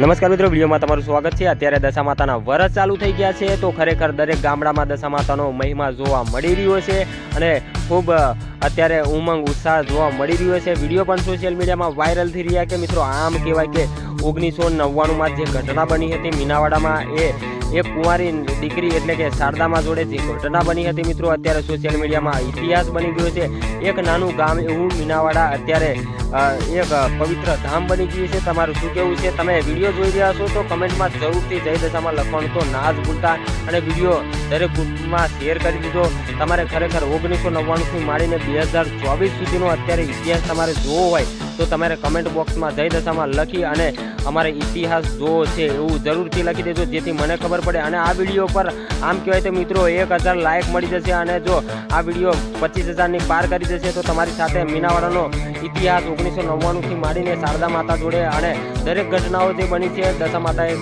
નમસ્કાર મિત્રો, વિડીયોમાં તમારું સ્વાગત છે. અત્યારે દશા માતાના વરસ ચાલુ થઈ ગયા છે, તો ખરેખર દરેક ગામડામાં દશા માતાનો મહિમા જોવા મળી રહ્યો છે અને ખૂબ અત્યારે ઉમંગ, ઉત્સાહ જોવા મળી રહ્યો છે. વીડિયો પણ સોશિયલ મીડિયામાં વાયરલ થઈ રહ્યા કે મિત્રો, આમ કહેવાય કે ઓગણીસો નવ્વાણુંમાં જે ઘટના બની હતી મીનાવાડામાં એ એક કુંવારી દીકરી એટલે કે શારદામાં જોડે જે ઘટના બની હતી મિત્રો, અત્યારે સોશિયલ મીડિયામાં ઇતિહાસ બની ગયો છે. એક નાનું ગામ એવું મીનાવાડા અત્યારે એક પવિત્ર ધામ બની ગયું છે. તમારું શું કેવું છે? તમે વીડિયો જોઈ રહ્યા છો તો કમેન્ટમાં જરૂરથી જય દશામાં લખવાનું તો ના જ ભૂલતા અને વીડિયો દરેક ગ્રુપમાં શેર કરી દીધો. તમારે ખરેખર ઓગણીસો નવ્વાણુંથી માંડીને બે હજાર ચોવીસ સુધીનો અત્યારે ઇતિહાસ તમારે જોવો હોય, તો તમારે કમેન્ટ બોક્સમાં જય દશામાં લખી અને અમારે ઇતિહાસ જોવો છે એવું જરૂરથી લખી દેજો, જેથી મને ખબર પડે. અને આ વીડિયો પર આમ કહેવાય તો મિત્રો એક હજાર લાઇક મળી જશે અને જો આ વીડિયો પચીસ હજારની પાર કરી જશે તો તમારી સાથે મીનાવાડાનો ઇતિહાસ ઓગણીસો નવ્વાણુંથી માંડીને શારદા માતા જોડે અને દરેક ઘટનાઓ જે બની છે દશા માતાએ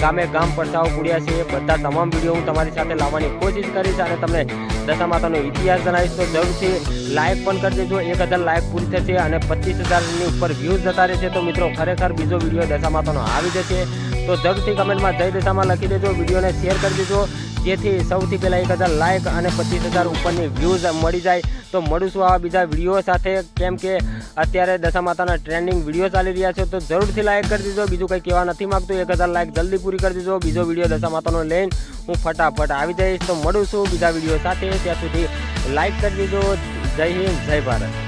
ગામે ગામ પડતાઓ પૂર્યા છે, એ બધા તમામ વીડિયો હું તમારી સાથે લાવવાની કોશિશ કરીશ અને તમને દશા માતાનો ઇતિહાસ જણાવીશ. તો જરૂરથી લાઇક પણ કરી દેજો. એક હજાર લાઇક પૂરી થશે અને પચીસ હજારની ઉપર વ્યૂઝ જતા રહેશે. તો મિત્રો, ખરેખર બીજો વીડિયો દશા માતાનો આવી જશે. તો જરૂરથી કમેન્ટમાં જય દશામાં લખી દેજો. વિડીયોને શેર કરી દેજો. જેથી સૌથી પહેલાં એક હજાર લાઇક અને પચીસ હજાર ઉપરની વ્યૂઝ મળી જાય. તો મળીશું આવા બીજા વીડિયો સાથે. કેમ કે અત્યારે દશા માતાના ટ્રેન્ડિંગ વીડિયો ચાલી રહ્યા છે, તો જરૂરથી લાઇક કરી દેજો. બીજું કંઈ કહેવા નથી માગતું, એક હજાર લાઇક જલ્દી પૂરી કરી દેજો. બીજો વીડિયો દશા માતાનો લઈને હું ફટાફટ આવી જઈશ. તો મળું છું બીજા વીડિયો સાથે. ત્યાં સુધી લાઇક કરી દીધો જય હિન્દ, જય ભારત.